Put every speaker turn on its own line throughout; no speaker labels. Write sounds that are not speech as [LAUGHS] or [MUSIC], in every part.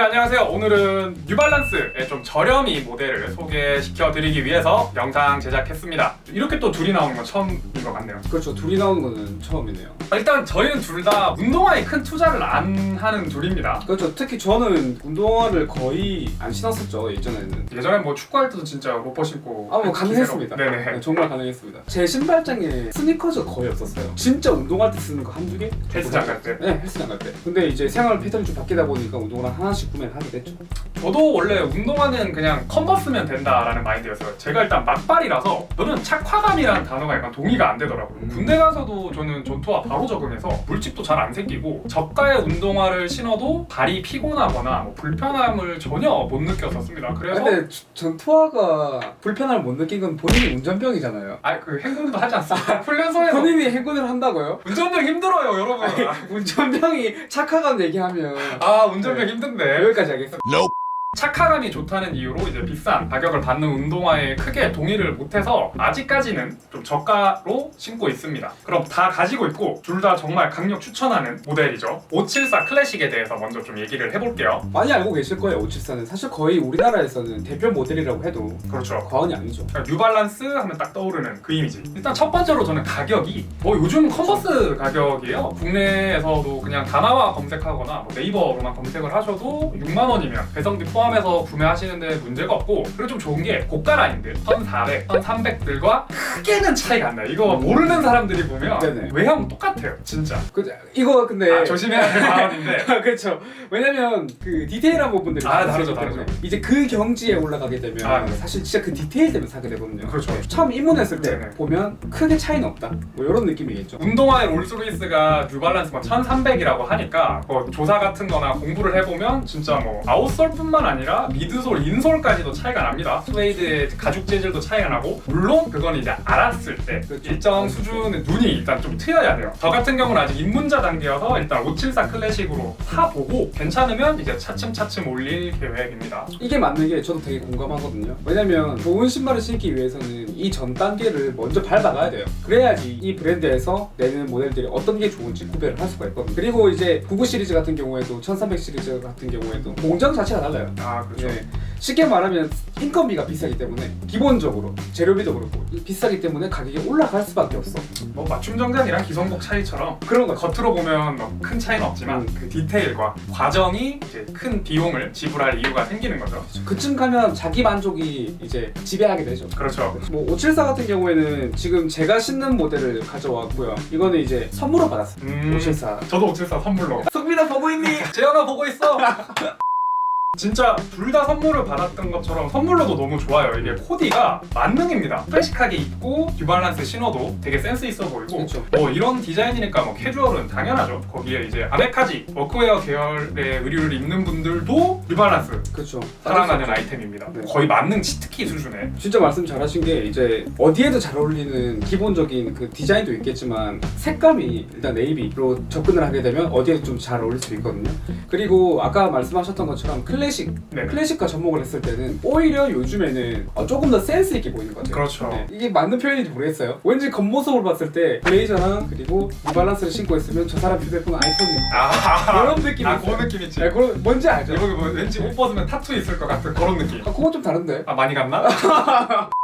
네 안녕하세요. 오늘은 뉴발란스의 좀 저렴이 모델을 소개시켜 드리기 위해서 영상 제작했습니다. 이렇게 또 둘이 나오는 건 처음인 것 같네요.
그렇죠. 둘이 나오는 거는 처음이네요.
일단 저희는 둘 다 운동화에 큰 투자를 안 하는 둘입니다.
그렇죠. 특히 저는 운동화를 거의 안 신었었죠 예전에는.
예전에 뭐 축구할 때도 진짜 로퍼 신고
아 뭐 가능했습니다.
네네.
네, 정말 가능했습니다. 제 신발장에 스니커즈가 거의 없었어요. 진짜 운동할 때 쓰는 거 한두 개?
헬스장 갈 때.
네 헬스장 갈 때. 근데 이제 생활 패턴이 좀 바뀌다 보니까 운동화 하나씩 구매를 하게 됐죠.
저도 원래 운동화는 그냥 컨버스면 된다라는 마인드였어요. 제가 일단 막발이라서 저는 착화감이라는 단어가 약간 동의가 안 되더라고요.
음.
군대 가서도 저는 전투화 바로 적응해서 물집도 잘 안 생기고 저가의 운동화를 신어도 발이 피곤하거나 뭐 불편함을 전혀 못 느꼈었습니다. 그래서
근데 주- 전투화가 불편함을 못 느낀 건 본인이 운전병이잖아요.
아 그 행군도 하지 않습니다. [LAUGHS] 훈련소에서
본인이 행군을 한다고요?
운전병 힘들어요, 여러분.
운전병이 착화감 얘기하면
아 운전병 힘든데
여기까지 하겠습니다.
착화감이 좋다는 이유로 이제 비싼 가격을 받는 운동화에 크게 동의를 못해서 아직까지는 좀 저가로 신고 있습니다. 그럼 다 가지고 있고 둘 다 정말 강력 추천하는 모델이죠. 574 클래식에 대해서 먼저 좀 얘기를 해볼게요.
많이 알고 계실 거예요 574는 사실 거의 우리나라에서는 대표 모델이라고 해도
그렇죠.
과언이 아니죠.
그러니까 뉴발란스 하면 딱 떠오르는 그 이미지. 일단 첫 번째로 저는 가격이 뭐 요즘 컨버스 가격이에요. 국내에서도 그냥 다나와 검색하거나 뭐 네이버로만 검색을 하셔도 6만 원이면 배송비 포함 해서 구매하시는데 문제가 없고 그리고 좀 좋은 게 고가 라인들 1,400, 1,300들과 크게는 차이가 안 나요. 이거 모르는 사람들이 보면
네네.
외형 똑같아요. 진짜.
그 이거 근데
아, 조심해야 될 발언인데 [LAUGHS]
그렇죠. 왜냐면 그 디테일한 부분들이
아, 다르죠,
때문에
다르죠.
이제 그 경지에 올라가게 되면
아, 네.
사실 진짜 그 디테일 때문에 사게 되거든요.
그렇죠.
처음 입문했을 때
네네.
보면 크게 차이는 없다. 뭐 이런 느낌이겠죠.
운동화의 롤스로이스가 뉴발란스 뭐 1300이라고 하니까 뭐 조사 같은 거나 공부를 해보면 진짜 뭐 아웃솔뿐만 아니라 미드솔, 인솔까지도 차이가 납니다. 스웨이드의 가죽 재질도 차이가 나고 물론 그건 이제 알았을 때
그렇죠.
일정 수준의 눈이 일단 좀 트여야 돼요. 저 같은 경우는 아직 입문자 단계여서 일단 574 클래식으로 사보고 괜찮으면 이제 차츰차츰 올릴 계획입니다.
이게 맞는 게 저도 되게 공감하거든요. 왜냐면 좋은 신발을 신기 위해서는 이 전 단계를 먼저 밟아가야 돼요. 그래야지 이 브랜드에서 내는 모델들이 어떤 게 좋은지 구별을 할 수가 있거든요. 그리고 이제 99 시리즈 같은 경우에도 1300 시리즈 같은 경우에도 공정 자체가 달라요.
아 그렇죠.
네. 쉽게 말하면 인건비가 비싸기 때문에 기본적으로 재료비도 그렇고 이 비싸기 때문에 가격이 올라갈 수밖에 없어.
뭐 맞춤 정장이랑 기성복 차이처럼
그런 거죠.
겉으로 보면 뭐 큰 차이는 없지만
음.
그 디테일과 과정이 이제 큰 비용을 지불할 이유가 생기는 거죠.
그쯤 가면 자기 만족이 이제 지배하게 되죠.
그렇죠.
뭐 574 같은 경우에는 지금 제가 신는 모델을 가져왔고요. 이거는 이제 선물로 받았어요.
음,
574.
저도 574 선물로. [LAUGHS]
성민아 보고 있니?
재현아 보고 있어. [LAUGHS] 진짜 둘 다 선물을 받았던 것처럼 선물로도 너무 좋아요. 이게 코디가 만능입니다. 클래식하게 입고 뉴발란스 신어도 되게 센스 있어 보이고
그렇죠.
뭐 이런 디자인이니까 뭐 캐주얼은 당연하죠. 거기에 이제 아메카지 워크웨어 계열의 의류를 입는 분들도 뉴발란스
그렇죠.
사랑하는 아이템입니다.
네.
거의 만능 치트키 수준의
진짜 말씀 잘하신 게 이제 어디에도 잘 어울리는 기본적인 그 디자인도 있겠지만 색감이 일단 네이비로 접근을 하게 되면 어디에도 좀 잘 어울릴 수 있거든요. 그리고 아까 말씀하셨던 것처럼 클 래식
네.
클래식과 접목을 했을 때는 오히려 요즘에는 어, 조금 더 센스 있게 보이는 것 같아요.
그렇죠.
네, 이게 맞는 표현인지 모르겠어요. 왠지 겉모습을 봤을 때 블레이저랑 그리고 뉴발란스를 신고 있으면 저 사람 휴대폰 아이폰이
아,
그런 느낌이
아,
있어요.
그 느낌 있지.
네, 그런 뭔지 알죠?
이거 뭐 왠지 옷 벗으면 타투 있을 것 같은 그런 느낌.
아, 그건 좀 다른데.
아 많이 갔나? [LAUGHS]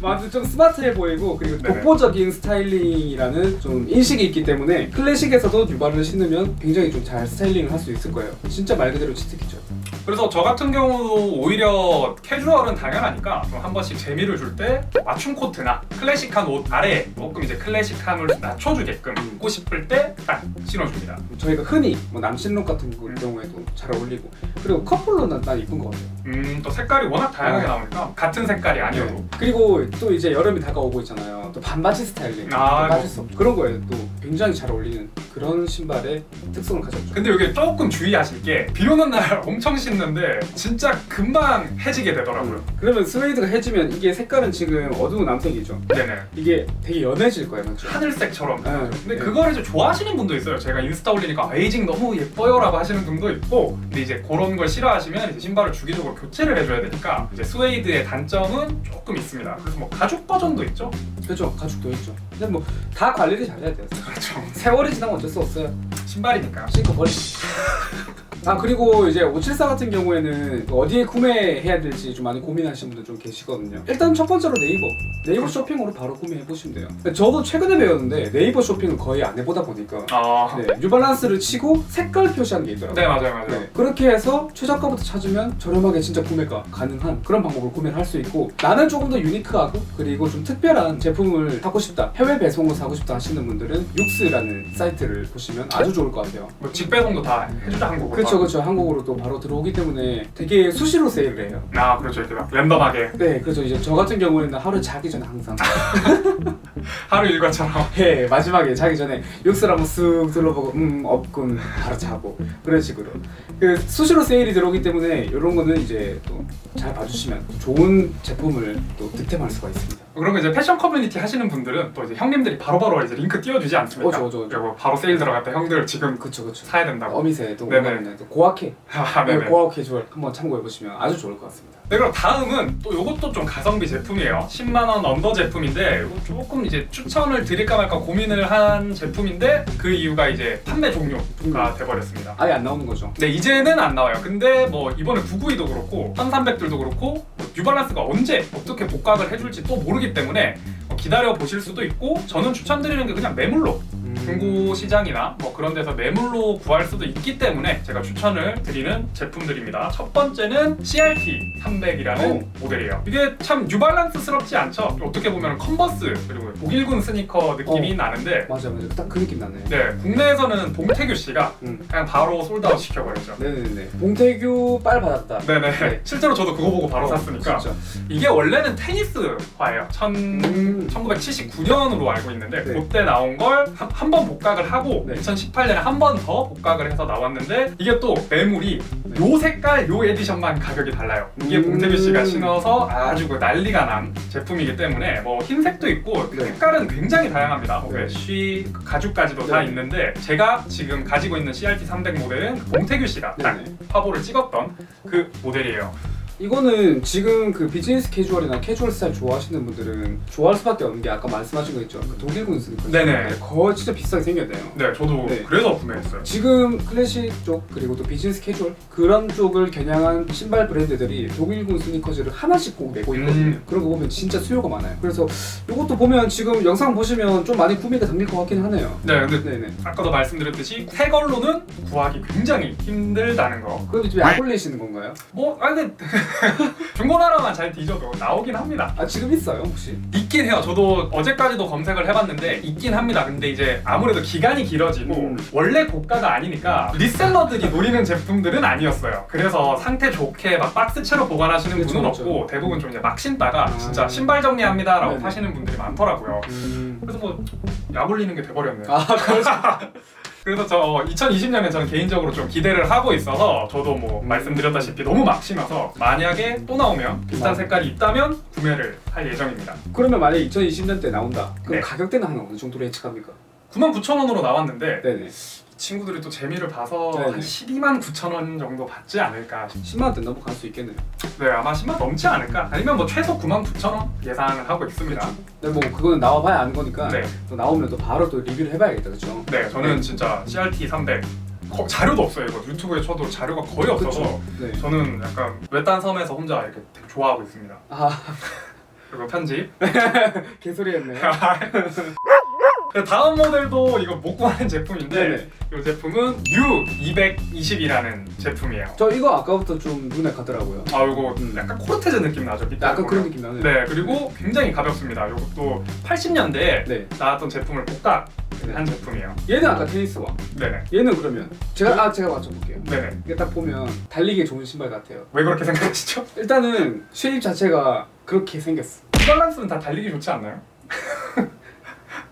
아주 좀 스마트해 보이고 그리고
네네.
독보적인 스타일링이라는 좀 인식이 있기 때문에 클래식에서도 뉴발을 신으면 굉장히 좀 잘 스타일링을 할 수 있을 거예요. 진짜 말 그대로 치트키죠.
그래서 저 같은 경우도 오히려 캐주얼은 당연하니까 좀 한 번씩 재미를 줄 때 맞춤 코트나 클래식한 옷 아래에 조금 이제 클래식함을 낮춰주게끔 입고 싶을 때 딱 신어줍니다.
저희가 흔히 뭐 남친룩 같은 거 경우에도 잘 어울리고 그리고 커플로는 난 이쁜 것 같아요.
음, 또 색깔이 워낙 다양하게
네.
나오니까 같은 색깔이 아니어도
네. 그리고 또 이제 여름이 다가오고 있잖아요. 또 반바지 스타일링
아,
빠질 수 없죠. 그런 거에 또 굉장히 잘 어울리는 그런 신발의 특성을 가졌죠.
근데 이게 조금 주의하실 게 비 오는 날 [LAUGHS] 엄청 신는데 진짜 금방 해지게 되더라고요.
그러면 스웨이드가 해지면 이게 색깔은 지금 어두운 남색이죠.
네네.
이게 되게 연해질 거예요, 맞죠?
하늘색처럼.
네.
근데
네.
그거를 좀 좋아하시는 분도 있어요. 제가 인스타 올리니까 에이징 너무 예뻐요라고 하시는 분도 있고, 근데 이제 그런 걸 싫어하시면 이제 신발을 주기적으로 교체를 해줘야 되니까 이제 스웨이드의 단점은 조금 있습니다. 그래서 뭐 가죽 버전도 있죠.
그렇죠 가죽도 있죠 근데 뭐 다 관리를 잘해야 돼요
그렇죠.
세월이 지나면 어쩔 수 없어요
신발이니까.
신고 버리지 [LAUGHS] 아 그리고 이제 574 같은 경우에는 어디에 구매해야 될지 좀 많이 고민하시는 분들 좀 계시거든요. 일단 첫 번째로 네이버. 네이버 쇼핑으로 바로 구매해 보시면 돼요. 저도 최근에 배웠는데 네이버 쇼핑을 거의 안 해보다 보니까
아,
네, 뉴발란스를 치고 색깔 표시하는 게 있더라고요.
네 맞아요 맞아요.
네, 그렇게 해서 최저가부터 찾으면 저렴하게 진짜 구매가 가능한 그런 방법으로 구매를 할 수 있고 나는 조금 더 유니크하고 그리고 좀 특별한 제품을 사고 싶다 해외 배송을 사고 싶다 하시는 분들은 육스라는 사이트를 보시면 아주 좋을 것 같아요
뭐 직배송도 다 해주죠 한국으로.
그렇죠 그렇죠 한국으로 또 바로 들어오기 때문에 되게 수시로 세일을 해요.
아 그렇죠. 이렇게 막 랜덤하게.
네 그렇죠 이제 저 같은 경우에는 하루 자기 전에 항상 [LAUGHS]
하루 일과처럼.
해 마지막에 자기 전에 육스를 한번 쓱 둘러보고 음 없군 바로 자고 그런 식으로 그 수시로 세일이 들어오기 때문에 이런 거는 이제 또 잘 봐주시면 좋은 제품을 또 득템할 수가 있습니다.
그런 거 이제 패션 커뮤니티 하시는 분들은 또 이제 형님들이 바로바로 이제 링크 띄워주지 않습니까?
어죠, 어죠, 어죠.
그리고 바로 세일 들어갔다 형들 지금
그쵸 그쵸.
사야 된다고.
어미새 또
네네.
오가면 또 고학회
아 네네.
고학 캐주얼 한번 참고해 보시면 아주 좋을 것 같습니다.
네 그럼 다음은 또 이것도 좀 가성비 제품이에요. 10만 원 언더 제품인데 이거 조금 이제 추천을 드릴까 말까 고민을 한 제품인데 그 이유가 이제 판매 종료가 돼버렸습니다.
아예 안 나오는 거죠.
네 이제는 안 나와요. 근데 뭐 이번에 992도 그렇고 1300들도 그렇고 뭐 뉴발란스가 언제 어떻게 복각을 해줄지 또 모르기 때문에 뭐 기다려 보실 수도 있고 저는 추천드리는 게 그냥 매물로 중고 시장이나 뭐 그런 데서 매물로 구할 수도 있기 때문에 제가 추천을 드리는 제품들입니다. 첫 번째는 CRT 300이라는
오.
모델이에요. 이게 참 뉴발란스스럽지 않죠? 어떻게 보면 컨버스 그리고 독일군 스니커 느낌이
어.
나는데
맞아 맞아 딱 그 느낌 나네.
네 국내에서는 봉태규 씨가
음.
그냥 바로 솔드아웃 시켜버렸죠.
네네네. 봉태규 빨 받았다.
네네.
네. [LAUGHS]
실제로 저도 그거 보고 바로
어,
샀으니까
진짜.
이게 원래는 테니스화예요. 천...
음.
1979년으로 알고 있는데
네.
그때 나온 걸 한 번 복각을 하고
네.
2018년에 한 번 더 복각을 해서 나왔는데 이게 또 매물이
네.
요 색깔 요 에디션만 가격이 달라요. 이게
음.
봉태규 씨가 신어서 아주 그 난리가 난 제품이기 때문에 뭐 흰색도 있고
네.
색깔은 굉장히 다양합니다. 뭐
네.
쉬 가죽까지도 다
네.
있는데 제가 지금 가지고 있는 CRT 300 모델은 그 봉태규 씨가 딱
네네.
화보를 찍었던 그 모델이에요.
이거는 지금 그 비즈니스 캐주얼이나 캐주얼 스타일 좋아하시는 분들은 좋아할 수밖에 없는 게 아까 말씀하신 거 있죠. 그 독일군 스니커.
네네.
거 진짜 비싸게 생겼네요.
네, 저도
네.
그래서 구매했어요.
지금 클래식 쪽 그리고 또 비즈니스 캐주얼 그런 쪽을 겨냥한 신발 브랜드들이 독일군 스니커즈를 하나씩 꼭 내고 있거든요.
음.
그런 거 보면 진짜 수요가 많아요. 그래서 이것도 보면 지금 영상 보시면 좀 많이 구매가 당길 것 같긴 하네요.
네, 근데
네네.
아까도 말씀드렸듯이 새 걸로는 구하기 굉장히 힘들다는 거.
그런데 좀 약 올리시는 건가요?
뭐, 아 근데 [LAUGHS] 중고나라만 잘 뒤져도 나오긴 합니다.
아 지금 있어요 혹시?
있긴 해요. 저도 어제까지도 검색을 해봤는데 있긴 합니다. 근데 이제 아무래도 기간이 길어지고
음.
원래 고가가 아니니까 리셀러들이 노리는 제품들은 아니었어요. 그래서 상태 좋게 막 박스채로 보관하시는
그렇죠,
분은
그렇죠.
없고 대부분 좀 이제 막 신다가
아.
진짜 신발 정리합니다라고
네네.
하시는 분들이 많더라고요.
음.
그래서 뭐 약 올리는 게 돼버렸네요.
아 그렇죠. [LAUGHS]
그래서 저 2020년에 저는 개인적으로 좀 기대를 하고 있어서 저도 뭐
음.
말씀드렸다시피 너무 막 신어서 만약에 또 나오면 비슷한
아.
색깔이 있다면 구매를 할 예정입니다.
그러면 만약에 2020년 때 나온다. 그럼
네.
가격대는 한 어느 정도로 예측합니까?
99,000원으로 나왔는데
네네.
이 친구들이 또 재미를 봐서
네네.
한 12만 9천 원 정도 받지 않을까.
10만 원대 넘어갈 수 있겠네요.
네 아마 10만 넘지 않을까. 아니면 뭐 최소 9만 9천 원 예상을 하고 있습니다.
근데 뭐 그거는 나와봐야 아는 거니까
네,
또 나오면 또 바로 또 리뷰를 해봐야겠다, 그렇죠?
네 저는 진짜 CRT 300 거- 자료도 없어요 이거 유튜브에 쳐도 자료가 거의 없어서
네.
저는 약간 외딴 섬에서 혼자 이렇게 되게 좋아하고 있습니다.
아
그리고 편집. [LAUGHS]
개소리였네. [LAUGHS]
그 다음 모델도 이거 못 구하는 제품인데
네네.
이 제품은 U220이라는 제품이에요.
저 이거 아까부터 좀 눈에 가더라고요.
아 이거
음.
약간 코르테즈 느낌 나죠? 밑에
약간
보면.
그런 느낌 나네.
네 그리고 굉장히 가볍습니다. 이것도 80년대에
네.
나왔던 제품을 복각한
네.
제품이에요.
얘는 아까 테니스와.
네네.
얘는 그러면 제가 아 제가 맞춰볼게요.
네네.
이게 딱 보면 달리기 좋은 신발 같아요.
왜 그렇게 생각하시죠?
일단은 쉐입 자체가 그렇게 생겼어.
이 밸런스는 다 달리기 좋지 않나요? [LAUGHS]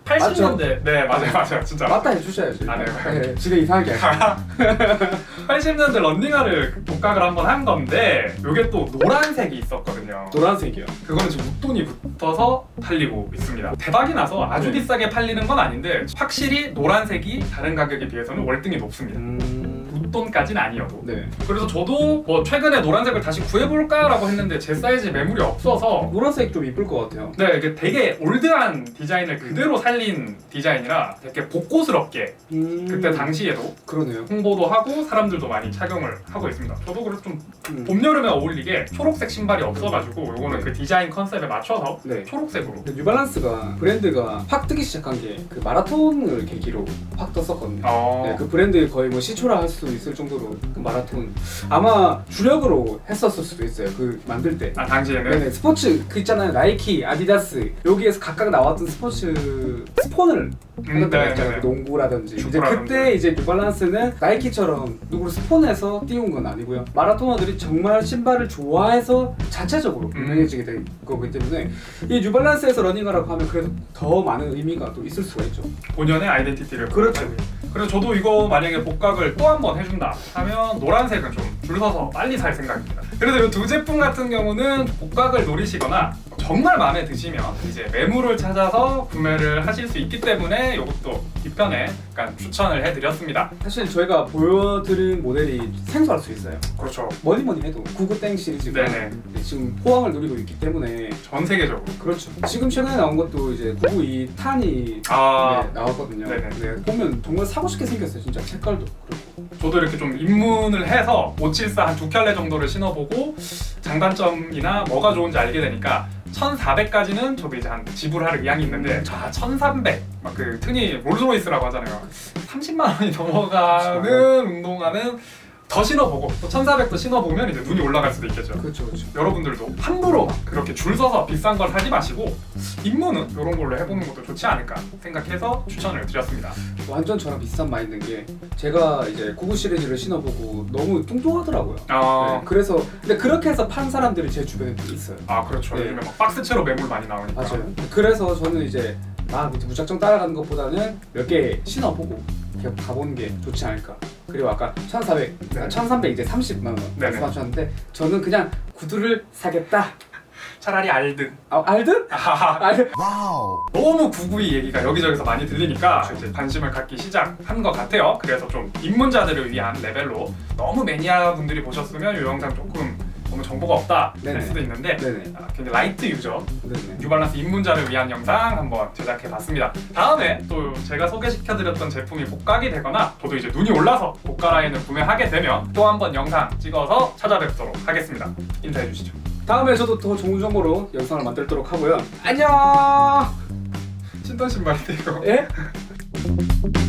80년대 네 맞아요 맞아요 진짜
맞다 해주셔야지.
아, 네.
네, 지금 이상하게 하시네.
80년대 [LAUGHS] 런닝화를 독각을 한번 한 건데 이게 또 노란색이 있었거든요
노란색이요.
그거는 지금 웃돈이 붙어서 팔리고 있습니다. 대박이 나서 아주
네.
비싸게 팔리는 건 아닌데 확실히 노란색이 다른 가격에 비해서는 월등히 높습니다.
음.
웃돈까지는 아니어도.
네.
그래서 저도 뭐 최근에 노란색을 다시 구해볼까라고 했는데 제 사이즈 매물이 없어서
노란색 좀 이쁠 것 같아요.
네 이게 되게 올드한 디자인을 그대로 살린 디자인이라 되게 복고스럽게
음,
그때 당시에도
그러네요.
홍보도 하고 사람들도 많이 착용을 하고 있습니다. 저도 그래서 좀
음.
봄 여름에 어울리게 초록색 신발이 없어가지고 요거는
네.
그 디자인 컨셉에 맞춰서
네.
초록색으로
근데 뉴발란스가 브랜드가 확 뜨기 시작한 게 그 마라톤을 계기로 확 떴었거든요.
어...
네, 그 브랜드 거의 뭐 시초라 할 수 있을 정도로 그 마라톤 아마 주력으로 했었을 수도 있어요. 그 만들 때.
아 당시에는
네네 스포츠 그 있잖아요 나이키, 아디다스 여기에서 각각 나왔던 스포츠 스폰을 때가
네,
있잖아요
네.
농구라든지 이제
축구라든지.
그때 이제 뉴발란스는 나이키처럼 누구를 스폰해서 띄운 건 아니고요 마라토너들이 정말 신발을 좋아해서 자체적으로
음.
유명해지게 된 거기 때문에 이 뉴발란스에서 러닝하라고 하면 그래도 더 많은 의미가 또 있을 수가 있죠
본연의 아이덴티티를
그렇죠.
그래서 저도 이거 만약에 복각을 또 한 번 해준다 하면 노란색은 좀 줄 서서 빨리 살 생각입니다. 그래서 이 두 제품 같은 경우는 복각을 노리시거나 정말 마음에 드시면 이제 매물을 찾아서 구매를 하실 수 있기 때문에 이것도 뒤편에 약간 추천을 해드렸습니다.
사실 저희가 보여드린 모델이 생소할 수 있어요
그렇죠.
뭐니 뭐니 해도 구구땡 시리즈가
네네.
지금 포항을 누리고 있기 때문에
전 세계적으로.
그렇죠. 지금 최근에 나온 것도 이제 992 탄이
아
네, 나왔거든요.
네네.
네, 보면 정말 사고 싶게 생겼어요. 진짜 색깔도 그렇고.
저도 이렇게 좀 입문을 해서 574 한 두 켤레 정도를 신어보고 장단점이나 뭐가 좋은지 알게 되니까 1400까지는 저도 이제 한 지불할 의향이 있는데 자 1300 막 그 흔히 롤스로이스라고 하잖아요. 30만 원이 넘어가는 운동화는 더 신어보고 또 1400도 신어보면 이제 눈이 올라갈 수도 있겠죠
그렇죠, 그렇죠.
여러분들도 함부로 막 그렇게 줄 서서 비싼 걸 사지 마시고 입문은 이런 걸로 해보는 것도 좋지 않을까 생각해서 추천을 드렸습니다
완전 저랑 비슷한 마인드인 게 제가 이제 99 시리즈를 신어보고 너무 뚱뚱하더라고요.
아,
네, 그래서 근데 그렇게 해서 판 사람들이 제 주변에 또 있어요.
아 그렇죠
네.
요즘에 막 박스채로 매물 많이 나오니까
맞아요. 그래서 저는 이제 막 무작정 따라가는 것보다는 몇 개 신어보고 이렇게 가보는 게 좋지 않을까. 그리고 아까 1,400,
네.
1,300 이제 30만 원
네네.
말씀하셨는데 저는 그냥 구두를 사겠다.
차라리 알든
아, 알든? [LAUGHS]
아하하.
알.
너무 구구이 얘기가 여기저기서 많이 들리니까
그렇죠.
이제 관심을 갖기 시작한 것 같아요. 그래서 좀 입문자들을 위한 레벨로 너무 매니아 분들이 보셨으면 이 영상 조금 너무 정보가 없다 할
네네.
수도 있는데
네네.
아, 굉장히 라이트 유저
네네.
뉴발란스 입문자를 위한 영상 한번 제작해 봤습니다. 다음에 또 제가 소개시켜드렸던 제품이 복각이 되거나 저도 이제 눈이 올라서 복가 라인을 구매하게 되면 또 한번 영상 찍어서 찾아뵙도록 하겠습니다. 인사해 주시죠.
다음에 저도 더 좋은 정보로 영상을 만들도록 하고요. 안녕.
신던 신발인데 이거.
예? [LAUGHS]